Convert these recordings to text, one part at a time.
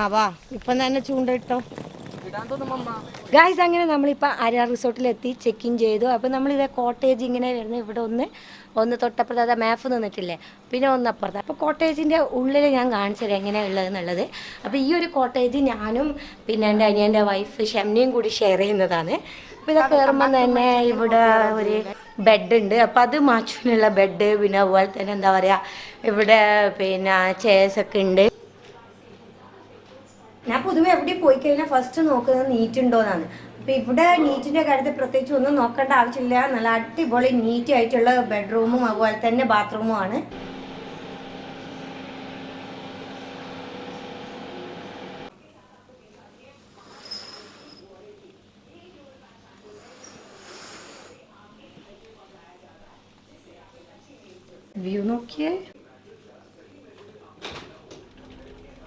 ആ വാ. ഇപ്പം തന്നെ തോന്നും അമ്മ. ഗായ്സ് അങ്ങനെ നമ്മളിപ്പോൾ ആര്യ റിസോർട്ടിലെത്തി ചെക്ക് ഇൻ ചെയ്തു. അപ്പോൾ നമ്മളിത് കോട്ടേജ് ഇങ്ങനെ വരുന്നത് ഇവിടെ ഒന്ന് ഒന്ന് തൊട്ടപ്പുറത്ത് അതാ മാപ്പ് നിന്നിട്ടില്ലേ? പിന്നെ ഒന്ന് അപ്പുറത്ത്. അപ്പോൾ കോട്ടേജിന്റെ ഉള്ളിൽ ഞാൻ കാണിച്ചത് എങ്ങനെയാണ് ഉള്ളതെന്നുള്ളത് അപ്പോൾ ഈ ഒരു കോട്ടേജ് ഞാനും പിന്നെ എന്റെ അനിയന്റെ വൈഫ് ഷെമ്നയും കൂടി ഷെയർ ചെയ്യുന്നതാണ്. അപ്പോൾ ഇത് കയറുമ്പോൾ തന്നെ ഇവിടെ ഒരു ബെഡ് ഉണ്ട് അപ്പോൾ അത് മാച്ചുവിനുള്ള ബെഡ് പിന്നെ അതുപോലെ തന്നെ എന്താ പറയുക ഇവിടെ പിന്നെ ചെയർസ് ഒക്കെ ഉണ്ട്. ഞാൻ പൊതുവെ എവിടെ പോയി കഴിഞ്ഞാൽ ഫസ്റ്റ് നോക്കുന്നത് നീറ്റ് ഉണ്ടോന്നാണ്. അപ്പൊ ഇവിടെ നീറ്റിന്റെ കാര്യത്തിൽ പ്രത്യേകിച്ച് ഒന്നും നോക്കേണ്ട ആവശ്യമില്ല. നല്ല അടിപൊളി നീറ്റ് ആയിട്ടുള്ള ബെഡ്റൂമും അതുപോലെ തന്നെ ബാത്റൂമും ആണ്. വ്യൂ നോക്കിയേ.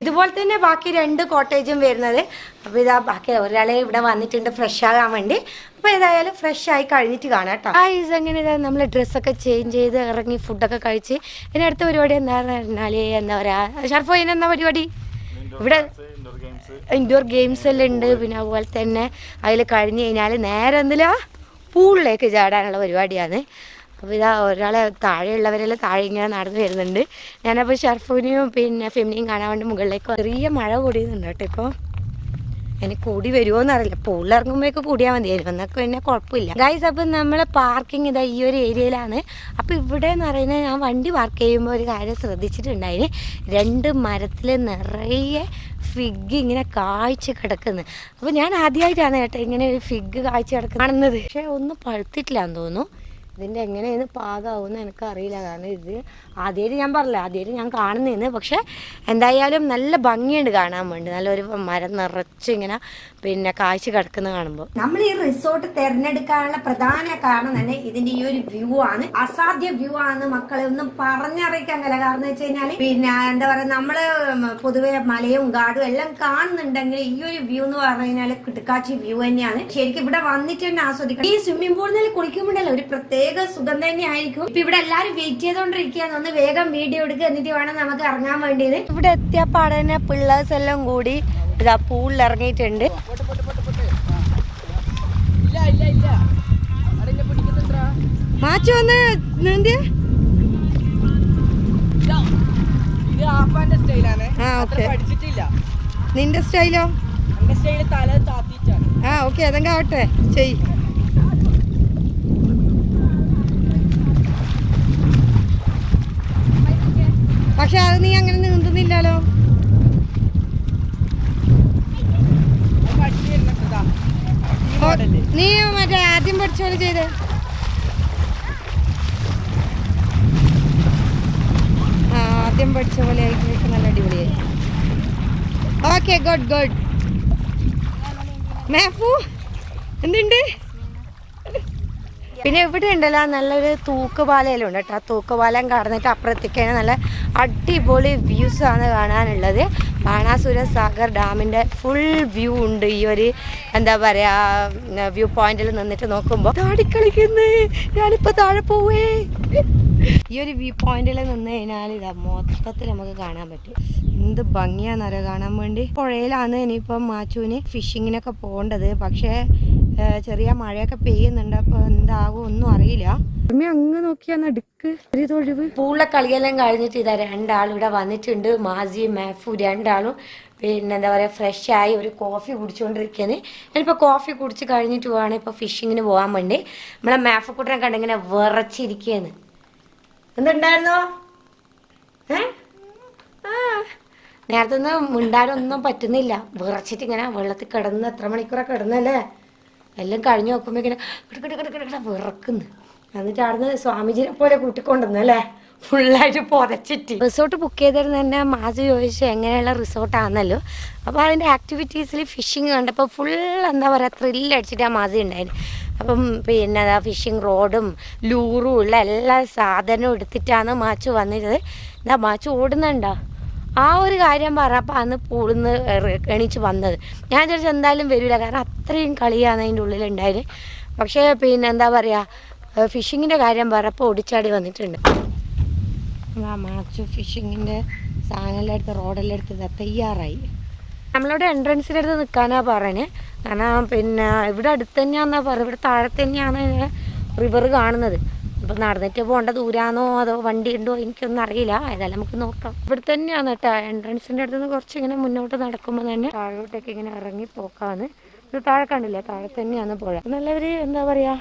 ഇതുപോലെ തന്നെ ബാക്കി രണ്ട് കോട്ടേജും വരുന്നത്. അപ്പോൾ ഇതാ ബാക്കി ഒരാളെ ഇവിടെ വന്നിട്ടുണ്ട് ഫ്രഷ് ആകാൻ വേണ്ടി. അപ്പോൾ ഏതായാലും ഫ്രഷ് ആയി കഴിഞ്ഞിട്ട് കാണാം കേട്ടോ. ആ ഇത് അങ്ങനെ ഇതാ നമ്മൾ ഡ്രസ്സൊക്കെ ചേഞ്ച് ചെയ്ത് ഇറങ്ങി ഫുഡൊക്കെ കഴിച്ച് ഇനി അടുത്ത പരിപാടി എന്താ പറഞ്ഞാൽ എന്താ പറയുക ഷർഫോ ഇനി എന്താ പരിപാടി? ഇവിടെ ഇൻഡോർ ഗെയിംസ് എല്ലാം ഉണ്ട്. പിന്നെ അതുപോലെ തന്നെ അതിൽ കഴിഞ്ഞ് കഴിഞ്ഞാൽ നേരെ എന്തിലാ? പൂളിലേക്ക് ചാടാനുള്ള പരിപാടിയാണ്. അപ്പോൾ ഇതാ ഒരാളെ താഴെയുള്ളവരെല്ലാം താഴെ ഇങ്ങനെ നടന്നു വരുന്നുണ്ട്. ഞാനപ്പോൾ ഷർഫുവിനെയും പിന്നെ ഫെമിനിയും കാണാൻ വേണ്ടി മുകളിലേക്ക് ചെറിയ മഴ കൂടിയുന്നുണ്ട് കേട്ടോ ഇപ്പോൾ ഇനി കൂടി വരുമോ എന്നറിയില്ല പൂളിൽ ഇറങ്ങുമ്പോഴേക്ക് കൂടിയാൽ മതിയായിരുന്നു. എന്നൊക്കെ പിന്നെ കുഴപ്പമില്ല. ഗൈസ് അപ്പം നമ്മളെ പാർക്കിംഗ് ഇതാ ഈ ഒരു ഏരിയയിലാണ് അപ്പോൾ ഇവിടെ എന്ന് പറയുന്നത് ഞാൻ വണ്ടി പാർക്ക് ചെയ്യുമ്പോൾ ഒരു കാര്യം ശ്രദ്ധിച്ചിട്ടുണ്ടായിന്. രണ്ട് മരത്തിൽ നിറയെ ഫിഗ് ഇങ്ങനെ കാഴ്ച കിടക്കുന്നത് അപ്പോൾ ഞാൻ ആദ്യമായിട്ടാണ് കേട്ടോ ഇങ്ങനെ ഒരു ഫിഗ് കാഴ്ച കിടക്കുന്നത്. പക്ഷേ ഒന്നും പഴുത്തിട്ടില്ല എന്ന് തോന്നുന്നു. ഇതിന്റെ എങ്ങനെയാണ് പാകമാവുമെന്ന് എനിക്കറിയില്ല. കാരണം ഇത് ആദ്യമായിട്ട് ഞാൻ പറഞ്ഞില്ല ആദ്യമായിട്ട് ഞാൻ കാണുന്നതെന്ന് പക്ഷെ എന്തായാലും നല്ല ഭംഗിയുണ്ട് കാണാൻ വേണ്ടി. നല്ലൊരു മരം നിറച്ച് ഇങ്ങനെ പിന്നെ കാഴ്ച കിടക്കുന്ന കാണുമ്പോൾ നമ്മൾ ഈ റിസോർട്ട് തിരഞ്ഞെടുക്കാനുള്ള പ്രധാന കാരണം തന്നെ ഇതിന്റെ ഈ ഒരു വ്യൂ ആണ്. അസാധ്യ വ്യൂ ആണ് മക്കളെ ഒന്നും പറഞ്ഞറിയിക്കാൻ കല കാരണം വെച്ച് കഴിഞ്ഞാൽ പിന്നെ എന്താ പറയുക നമ്മൾ പൊതുവെ മലയും കാടും എല്ലാം കാണുന്നുണ്ടെങ്കിൽ ഈ ഒരു വ്യൂ എന്ന് പറഞ്ഞു കഴിഞ്ഞാൽ കിട്ടുക്കാച്ചി വ്യൂ തന്നെയാണ്. ശരിക്കും ഇവിടെ വന്നിട്ട് തന്നെ ആസ്വദിക്കണം. ഈ സ്വിമ്മിംഗ് പൂളിൽ കുളിക്കുമ്പോഴല്ലോ ഒരു പ്രത്യേക സുഖം തന്നെ ആയിരിക്കും. ഇപ്പൊ ഇവിടെ എല്ലാരും വെയിറ്റ് ചെയ്തോണ്ടിരിക്കുകയാണ് ഒന്ന് വേഗം വീഡിയോ എടുക്കുക എന്നിട്ട് വേണം നമുക്ക് ഇറങ്ങാൻ വേണ്ടിയത്. ഇവിടെ എത്തിയ പാടനെ പിള്ളേഴ്സ് എല്ലാം കൂടി ഇതാ പൂളിൽ ഇറങ്ങിയിട്ടുണ്ട്. മാച്ചു വന്ന് നിന്റെ സ്റ്റൈലോ ആ ഓക്കെ. അതെങ്കിൽ ആവട്ടെ. ചെയ് പക്ഷെ അത് നീ അങ്ങനെ നീന്തുന്നില്ലല്ലോ. നീ മറ്റേ ആദ്യം പഠിച്ച പോലെ ചെയ്ത്. ആ ആദ്യം പഠിച്ച പോലെ ആയിട്ട് നല്ല അടിപൊളിയായി. ഓക്കെ ഗുഡ് ഗുഡ് മാഫു എന്തുണ്ട്? പിന്നെ ഇവിടെ ഉണ്ടല്ലോ നല്ലൊരു തൂക്കുപാലയെല്ലാം ഉണ്ട് കേട്ടോ. ആ തൂക്കുപാലം കടന്നിട്ട് അപ്പുറത്തേക്കാണ് നല്ല അടിപൊളി വ്യൂസ് ആണ് കാണാനുള്ളത്. ബാണാസുര സാഗർ ഡാമിന്റെ ഫുൾ വ്യൂ ഉണ്ട് ഈ ഒരു എന്താ പറയുക വ്യൂ പോയിന്റിൽ നിന്നിട്ട് നോക്കുമ്പോൾ താടിക്കളിക്കുന്നേ ഞാനിപ്പോൾ താഴെ പോവേ. ഈ ഒരു വ്യൂ പോയിന്റിൽ നിന്ന് കഴിഞ്ഞാൽ ഇതാ മൊത്തത്തിൽ നമുക്ക് കാണാൻ പറ്റും. എന്ത് ഭംഗിയാണെന്നറിയാം കാണാൻ വേണ്ടി. പുഴയിലാണ് ഇനിയിപ്പം മാച്ചുവിന് ഫിഷിങ്ങിനൊക്കെ പോകേണ്ടത്. പക്ഷേ ചെറിയ മഴയൊക്കെ പെയ്യുന്നുണ്ട്. അപ്പോൾ എന്താകും ഒന്നും അറിയില്ല. അങ്ങ് നോക്കിയാന്ന് അടുക്ക് ഒരു തൊഴിവ്. പൂളിലെ കളിയെല്ലാം കഴിഞ്ഞിട്ട് ഇതാ രണ്ടാളും ഇവിടെ വന്നിട്ടുണ്ട്. മാസി മാഫു രണ്ടാളും. പിന്നെ എന്താ പറയുക ഫ്രഷ് ആയി ഒരു കോഫി കുടിച്ചുകൊണ്ടിരിക്കുന്നത് ഞാനിപ്പോൾ കോഫി കുടിച്ച് കഴിഞ്ഞിട്ട് പോവാണ് ഇപ്പോൾ ഫിഷിങ്ങിന് പോകാൻ വേണ്ടി. നമ്മളെ മാഫു കണ്ടിങ്ങനെ വിറച്ചിരിക്കുകയാണ് എന്തുണ്ടായിരുന്നോ? ഏ? ആ. നേരത്തെ ഒന്നും മിണ്ടാനൊന്നും പറ്റുന്നില്ല. വിറച്ചിട്ട് ഇങ്ങനെ വെള്ളത്തിൽ കിടന്ന് എത്ര മണിക്കൂറൊക്കെ കിടന്നല്ലേ? എല്ലാം കഴിഞ്ഞു നോക്കുമ്പോഴേക്കിനെ ഇങ്ങനെ കിട കിട കിട കിട വിറക്കുന്നു. എന്നിട്ട് അവിടുന്ന് സ്വാമിജിനെ പോലെ കൂട്ടിക്കൊണ്ടുവന്നല്ലേ ഫുള്ളായിട്ട് പുതച്ചിട്ട്. റിസോർട്ട് ബുക്ക് ചെയ്തിരുന്ന തന്നെ മാജു ചോദിച്ചു എങ്ങനെയുള്ള റിസോർട്ടാണല്ലോ അപ്പോൾ അതിന്റെ ആക്ടിവിറ്റീസിൽ ഫിഷിങ് കണ്ടപ്പോൾ ഫുൾ എന്താ പറയുക ത്രില്ലടിച്ചിട്ട് ആ മാസി ഉണ്ടായിരുന്നു. അപ്പം പിന്നെ അതാ ഫിഷിംഗ് റോഡും ലൂറും ഉള്ള എല്ലാ സാധനവും എടുത്തിട്ടാണ് മാച്ചു വന്നിരുന്നത്. എന്താ മാച്ചു ഓടുന്നുണ്ടോ? ആ ഒരു കാര്യം പറഞ്ഞപ്പോൾ അന്ന് പൂളിന്ന് എണീച്ച് വന്നത്. ഞാൻ വിചാരിച്ചു എന്തായാലും വരില്ല കാരണം അത്രയും കളിയാണ് അതിന്റെ ഉള്ളിലുണ്ടായത്. പക്ഷേ പിന്നെ എന്താ പറയുക ഫിഷിങ്ങിന്റെ കാര്യം പറഞ്ഞപ്പോൾ ഒടിച്ചാടി വന്നിട്ടുണ്ട്. മാച്ചു ഫിഷിങ്ങിന്റെ സാധനമെല്ലാം എടുത്ത് റോഡെല്ലാം എടുത്ത് തയ്യാറായി. നമ്മളോട് എൻട്രൻസിന്റെ അടുത്ത് നിൽക്കാനാണ് പറയണേ. കാരണം പിന്നെ ഇവിടെ അടുത്ത് തന്നെയാണെന്നാണ് പറയുക ഇവിടെ താഴെ തന്നെയാണ് റിവർ കാണുന്നത്. അപ്പം നടന്നിട്ട് പോകേണ്ട ദൂരാണോ അതോ വണ്ടി ഉണ്ടോ എനിക്കൊന്നും അറിയില്ല. ഏതായാലും നമുക്ക് നോക്കാം. ഇവിടെ തന്നെയാണ് കേട്ടോ എൻട്രൻസിന്റെ അടുത്ത് നിന്ന് കുറച്ച് ഇങ്ങനെ മുന്നോട്ട് നടക്കുമ്പോൾ തന്നെ താഴോട്ടേക്ക് ഇങ്ങനെ ഇറങ്ങി പോക്കാന്ന്. ഇത് താഴെ കണ്ടില്ലേ? താഴെ തന്നെയാണ് പുഴ നല്ലൊരു എന്താ പറയുക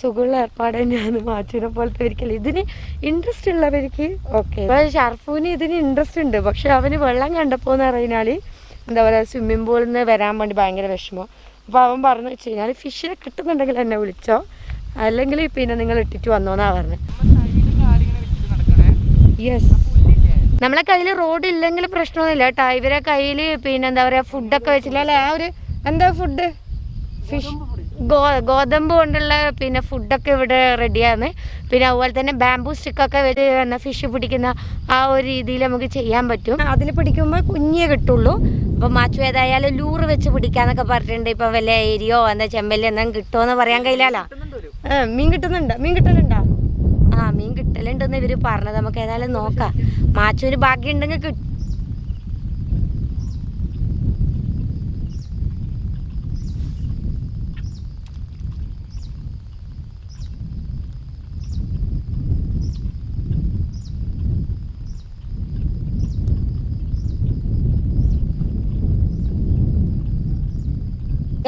സുഖമുള്ള ഏർപ്പാട് തന്നെയാണ് മാച്ചുവിനെ പോലത്തെ ഒരിക്കലും. ഇതിന് ഇൻട്രസ്റ്റ് ഉള്ളവർക്ക് ഓക്കെ ഷർഫൂന് ഇതിന് ഇൻട്രസ്റ്റ് ഉണ്ട്. പക്ഷെ അവന് വെള്ളം കണ്ടപ്പോൾ എന്ന് പറഞ്ഞാൽ എന്താ പറയുക സ്വിമ്മിംഗ് പൂളിൽ നിന്ന് വരാൻ വേണ്ടി ഭയങ്കര വിഷമം. അപ്പോൾ അവൻ പറഞ്ഞു വെച്ച് കഴിഞ്ഞാൽ ഫിഷിനെ കിട്ടുന്നുണ്ടെങ്കിൽ എന്നെ വിളിച്ചോ. അല്ലെങ്കിൽ പിന്നെ നിങ്ങൾ ഇട്ടിട്ട് വന്നോന്നാ പറഞ്ഞത് യെസ് നമ്മളെ കയ്യിൽ റോഡ് ഇല്ലെങ്കിൽ പ്രശ്നമൊന്നുമില്ല കേട്ടോ. ഇവരെ കയ്യിൽ പിന്നെ എന്താ പറയുക ഫുഡൊക്കെ വെച്ചില്ല അല്ലേ ആ ഒരു എന്താ ഫുഡ് ഫിഷ് ഗോ ഗോതമ്പ് കൊണ്ടുള്ള പിന്നെ ഫുഡൊക്കെ ഇവിടെ റെഡിയാണ് പിന്നെ അതുപോലെ തന്നെ ബാംബൂ സ്റ്റിക്കൊക്കെ വെച്ച് ഫിഷ് പിടിക്കുന്ന ആ ഒരു രീതിയിൽ നമുക്ക് ചെയ്യാൻ പറ്റും. അതിൽ പിടിക്കുമ്പോൾ കുഞ്ഞേ കിട്ടുള്ളൂ. അപ്പോൾ മാച്ചു ഏതായാലും ലൂറ് വെച്ച് പിടിക്കാന്നൊക്കെ പറഞ്ഞിട്ടുണ്ട്. ഇപ്പം വല്ല ഏരിയോ എന്താ ചെമ്പല്ലി എന്തെങ്കിലും കിട്ടുമോ എന്ന് പറയാൻ കഴിയില്ലല്ലോ. മീൻ കിട്ടുന്നുണ്ട്? മീൻ കിട്ടുന്നുണ്ടോ ആ മീൻ കിട്ടലുണ്ടെന്ന് ഇവർ പറഞ്ഞത്. നമുക്ക് ഏതായാലും നോക്കാം. മാച്ചു ഒരു ഭാഗ്യം ഉണ്ടെങ്കിൽ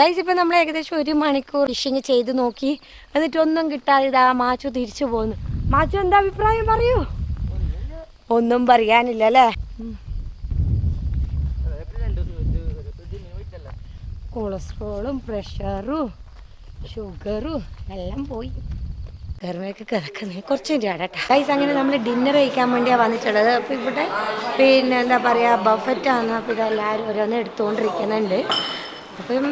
ഗൈസ് ഇപ്പം നമ്മൾ ഏകദേശം ഒരു മണിക്കൂർ ഫിഷിങ് ചെയ്ത് നോക്കി. എന്നിട്ട് ഒന്നും കിട്ടാതെ മാച്ചു തിരിച്ചു പോന്നു. മാച്ചു എന്താ അഭിപ്രായം പറയൂ? ഒന്നും പറയാനില്ല അല്ലേ? കൊളസ്ട്രോളും പ്രഷറും ഷുഗറും എല്ലാം പോയി. കറിമയൊക്കെ കിടക്കുന്നത് കുറച്ച് ഗൈസ് അങ്ങനെ നമ്മൾ ഡിന്നർ കഴിക്കാൻ വേണ്ടിയാണ് വന്നിട്ടുള്ളത്. അപ്പോൾ ഇവിടെ പിന്നെ എന്താ പറയുക ബഫറ്റാണ് അപ്പോൾ ഇതെല്ലാവരും ഓരോന്ന് എടുത്തുകൊണ്ടിരിക്കുന്നുണ്ട് അപ്പം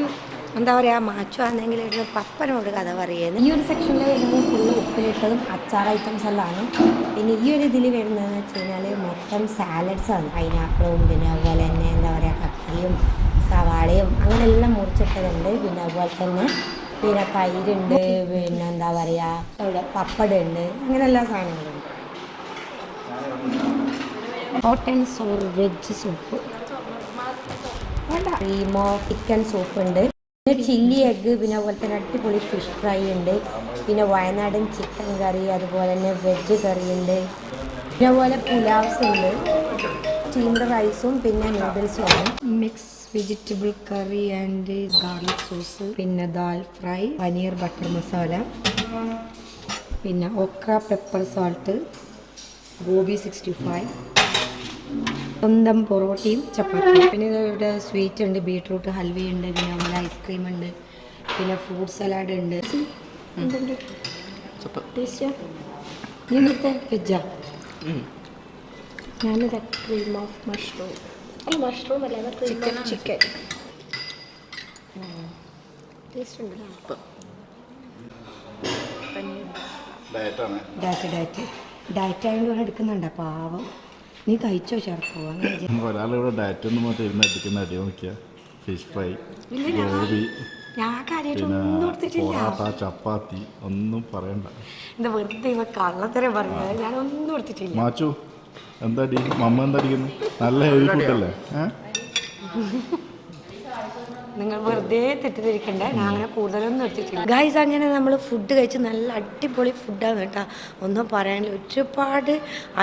എന്താ പറയുക മാച്ചു ആണെങ്കിൽ ഇടുന്ന പപ്പനോട് കഥ പറയുന്നത് ഈ ഒരു സെക്ഷനിൽ വരുന്നത് ഫുൾ ഉപ്പിലിട്ടതും അച്ചാർ ഐറ്റംസ് എല്ലാം പിന്നെ ഈ ഒരു ഇതിൽ വരുന്നതെന്ന് വെച്ച് കഴിഞ്ഞാൽ മൊത്തം സാലഡ്സ് ആണ്. പൈനാപ്പിളും പിന്നെ അതുപോലെ തന്നെ എന്താ പറയുക കക്കിയും സവാളയും അങ്ങനെ എല്ലാം മുറിച്ചിട്ടതുണ്ട്. പിന്നെ അതുപോലെ തന്നെ പിന്നെ തൈരുണ്ട് പിന്നെ എന്താ പറയുക പപ്പടുണ്ട് അങ്ങനെ എല്ലാ സാധനങ്ങളുണ്ട് ആൻഡ് സോർ വെജ് സൂപ്പ് ക്രീമോ ചിക്കൻ സൂപ്പ് ഉണ്ട്. പിന്നെ ചില്ലി എഗ്ഗ് പിന്നെ അതുപോലെ തന്നെ അടിപൊളി ഫിഷ് ഫ്രൈ ഉണ്ട്. പിന്നെ വയനാടൻ ചിക്കൻ കറി അതുപോലെ തന്നെ വെജ് കറി ഉണ്ട്. പിന്നെ അതുപോലെ പുലാവ്സ് ഉണ്ട്. സ്റ്റീംഡ് റൈസും പിന്നെ നൂഡിൽസും ആണ്. Mix vegetable curry and garlic sauce പിന്നെ ദാൽ ഫ്രൈ പനീർ ബട്ടർ മസാല പിന്നെ okra pepper salt gobi sixty five സ്വന്തം പൊറോട്ടയും ചപ്പാത്തിയും. പിന്നെ ഇവിടെ സ്വീറ്റ് ഉണ്ട് ബീട്രൂട്ട് ഹൽവയുണ്ട് പിന്നെ നമ്മുടെ ഐസ്ക്രീം ഉണ്ട് പിന്നെ ഫ്രൂട്ട് സലാഡ് ഉണ്ട്. വെജാ ഞാനിത് ക്രീം ഓഫ് മഷ്റൂം അല്ല മഷ്റൂം അല്ല ചിക്കൻ ചിക്കൻ ടേസ്റ്റ് ഉണ്ട്. ഡയറ്റാണ് ഡയറ്റ് ഡയറ്റ് ഡയറ്റ് ആയതുകൊണ്ട് എടുക്കുന്നുണ്ട് പാവം. നീ കഴിച്ചോ ചെയ്യ്. ഒരാളിവിടെ ഡയറ്റ് ഒന്നും മാത്രം ഇരുന്ന് അടിക്കുന്ന അടി നോക്കിയ. ഫിഷ് ഫ്രൈ ഗോബി ഞാൻ എടുത്തിട്ടില്ല. പൊറാട്ട ചപ്പാത്തി ഒന്നും പറയണ്ട. എന്താ വെറുതെ ഇവ കള്ളത്തരം പറഞ്ഞത്? ഞാൻ ഒന്നും എടുത്തിട്ടില്ല. മാച്ചു എന്താ അടി മമ്മ എന്താ അടിക്കുന്നു? നല്ല ഹെവി ഫുഡല്ലേ ഏഹ് നിങ്ങൾ വെറുതെ തെറ്റിദ്ധരിക്കണ്ട. ഞാൻ അങ്ങനെ കൂടുതലൊന്നും എടുത്തിട്ടില്ല ഗൈസ് അങ്ങനെ നമ്മൾ ഫുഡ് കഴിച്ച് നല്ല അടിപൊളി ഫുഡാണ് കേട്ടോ. ഒന്നും പറയാനില്ല. ഒരുപാട്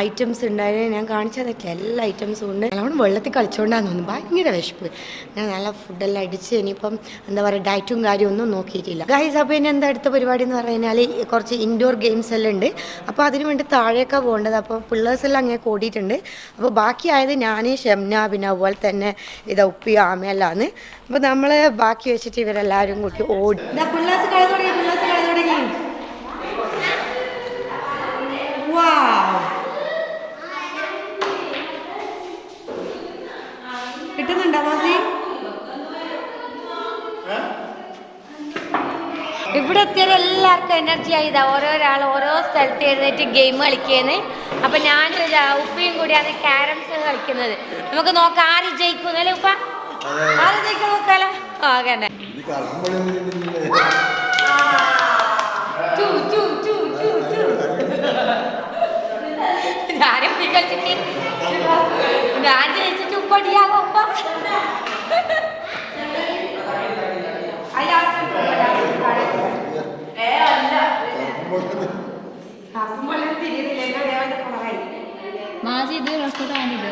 ഐറ്റംസ് ഉണ്ടായിരുന്നു ഞാൻ കാണിച്ചതൊക്കെ എല്ലാ ഐറ്റംസും ഉണ്ട്. നല്ലോണം വെള്ളത്തിൽ കളിച്ചുകൊണ്ടാന്ന് തോന്നുന്നു. ഭയങ്കര വിശപ്പ്. ഞാൻ നല്ല ഫുഡെല്ലാം അടിച്ച് ഇനിയിപ്പം എന്താ പറയുക ഡയറ്റും കാര്യവും ഒന്നും നോക്കിയിട്ടില്ല. ഗൈസ് അപ്പോൾ ഇനി എന്താ അടുത്ത പരിപാടി എന്ന് പറഞ്ഞു കഴിഞ്ഞാൽ കുറച്ച് ഇൻഡോർ ഗെയിംസ് എല്ലാം ഉണ്ട്. അപ്പോൾ അതിന് വേണ്ടി താഴേക്കാണ് പോകേണ്ടത്. അപ്പോൾ പിള്ളേഴ്സെല്ലാം അങ്ങനെ കൂടിയിട്ടുണ്ട്. അപ്പോൾ ബാക്കിയായത് ഞാൻ ഷംന പിന്നെ അതുപോലെ തന്നെ ഇത് ഉപ്പി ആണ് അപ്പോൾ നമ്മൾ ബാക്കി വെച്ചിട്ട് ഇവരെല്ലാവരും കൂട്ടി ഓടി. കിട്ടുന്നുണ്ടോ മാസി? ഇവിടെ എത്തിയാൽ എല്ലാവർക്കും എനർജി ആയതാ ഓരോരാൾ ഓരോ സ്ഥലത്ത് എഴുന്നേറ്റ് ഗെയിം കളിക്കുന്നത് അപ്പം ഞാൻ ഉപ്പയും കൂടിയാണ് ക്യാരംസ് കളിക്കുന്നത്. നമുക്ക് നോക്കാം ആര് ജയിക്കുന്നല്ലേ അല്ലേ ഉപ്പ? ആരെ ജയിക്കാൻ നോക്കാലോ ആകണേ ഞാനും കളിച്ചിട്ട് ഞാൻ ജയിച്ചിട്ട് ഉപ്പടിയാകും അപ്പ മാജി ഇത് റെക്കോർഡ് ആണില്ലേ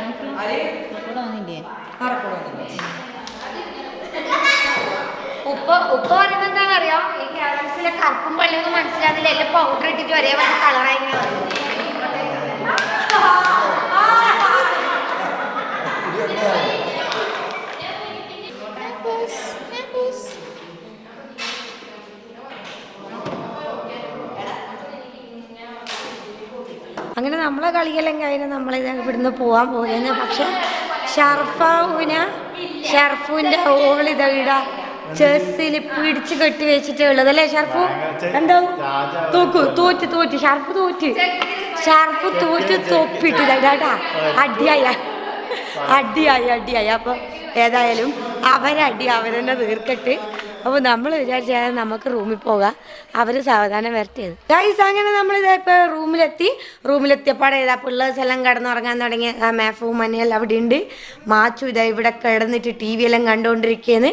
റെക്കോർഡ് ആണില്ലേ റെക്കോർഡ് ആണില്ലേ ഉപ്പ് ഉപ്പ് പറയുമ്പോ എന്താണെന്ന് അറിയാം ഈ കേരളത്തിലെ കറുപ്പും പള്ളിയൊന്നും മനസ്സിലാകുന്നില്ല എല്ലാം പൗഡർ ഇട്ടിട്ട് ഒരേ പോലെ കളറായി അങ്ങനെ നമ്മളെ കളിയെല്ലാം കഴിഞ്ഞ് നമ്മൾ ഇവിടുന്ന് പോവാൻ പോകുന്നു. പക്ഷെ ഷർഫാവിന ഷർഫുവിന്റെ ഓൾ ഇതാ ചെസ്സിൽ പിടിച്ച് കെട്ടി വെച്ചിട്ടേ ഉള്ളത് അല്ലേ ഷർഫു? എന്താ? തോക്കു തോറ്റ് തോറ്റ്. ഷർഫ് തോറ്റ്. ഷർഫ് തോറ്റ് തൊപ്പിട്ട്. കേട്ടാ അടിയായ. അടിയായി അടിയായി. അപ്പം ഏതായാലും അവരടി അവരെന്നെ തീർക്കട്ട്. അപ്പോൾ നമ്മൾ വിചാരിച്ചാൽ നമുക്ക് റൂമിൽ പോകാം. അവർ സാവധാനം വരട്ടേത് ഗൈസ് അങ്ങനെ നമ്മൾ ഇതാ റൂമിലെത്തി. റൂമിലെത്തിയപ്പാടെ ഇതാ പിള്ളേഴ്സ് എല്ലാം കിടന്നുറങ്ങാൻ തുടങ്ങി. ആ മനയെല്ലാം അവിടെ ഉണ്ട് മാച്ചു ഇതാ ഇവിടെ കിടന്നിട്ട് ടി വി എല്ലാം കണ്ടുകൊണ്ടിരിക്കുകയാണ്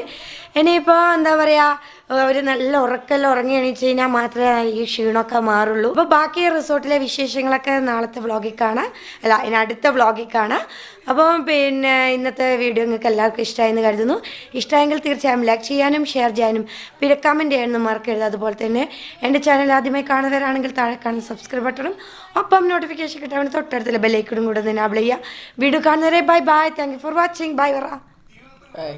ഇനിയിപ്പോൾ എന്താ പറയുക ഒരു നല്ല ഉറക്കെല്ലാം ഉറങ്ങി എണീച്ച് കഴിഞ്ഞാൽ മാത്രമേ ഈ ക്ഷീണമൊക്കെ മാറുള്ളൂ. അപ്പോൾ ബാക്കി റിസോർട്ടിലെ വിശേഷങ്ങളൊക്കെ നാളത്തെ വ്ളോഗിൽ കാണാം. അല്ല ഇനി അടുത്ത വ്ളോഗിൽ കാണാം. അപ്പോൾ പിന്നെ ഇന്നത്തെ വീഡിയോ നിങ്ങൾക്ക് എല്ലാവർക്കും ഇഷ്ടമായെന്ന് കരുതുന്നു. ഇഷ്ടമായെങ്കിൽ തീർച്ചയായും ലൈക്ക് ചെയ്യാനും ഷെയർ ചെയ്യാനും പിന്നെ കമന്റ് ചെയ്യാനും മറക്കരുത്. അതുപോലെ തന്നെ എന്റെ ചാനൽ ആദ്യമായി കാണുന്നവരാണെങ്കിൽ താഴെ കാണുന്ന സബ്സ്ക്രൈബ് ബട്ടണും ഒപ്പം നോട്ടിഫിക്കേഷൻ കിട്ടാൻ തൊട്ടടുത്തുള്ള ബെല്ലൈക്കണും കൂടെ അപ്ലൈ ചെയ്യുക. വീഡിയോ കാണുന്നവരെ bye bye thank you for watching bye വറ ബൈ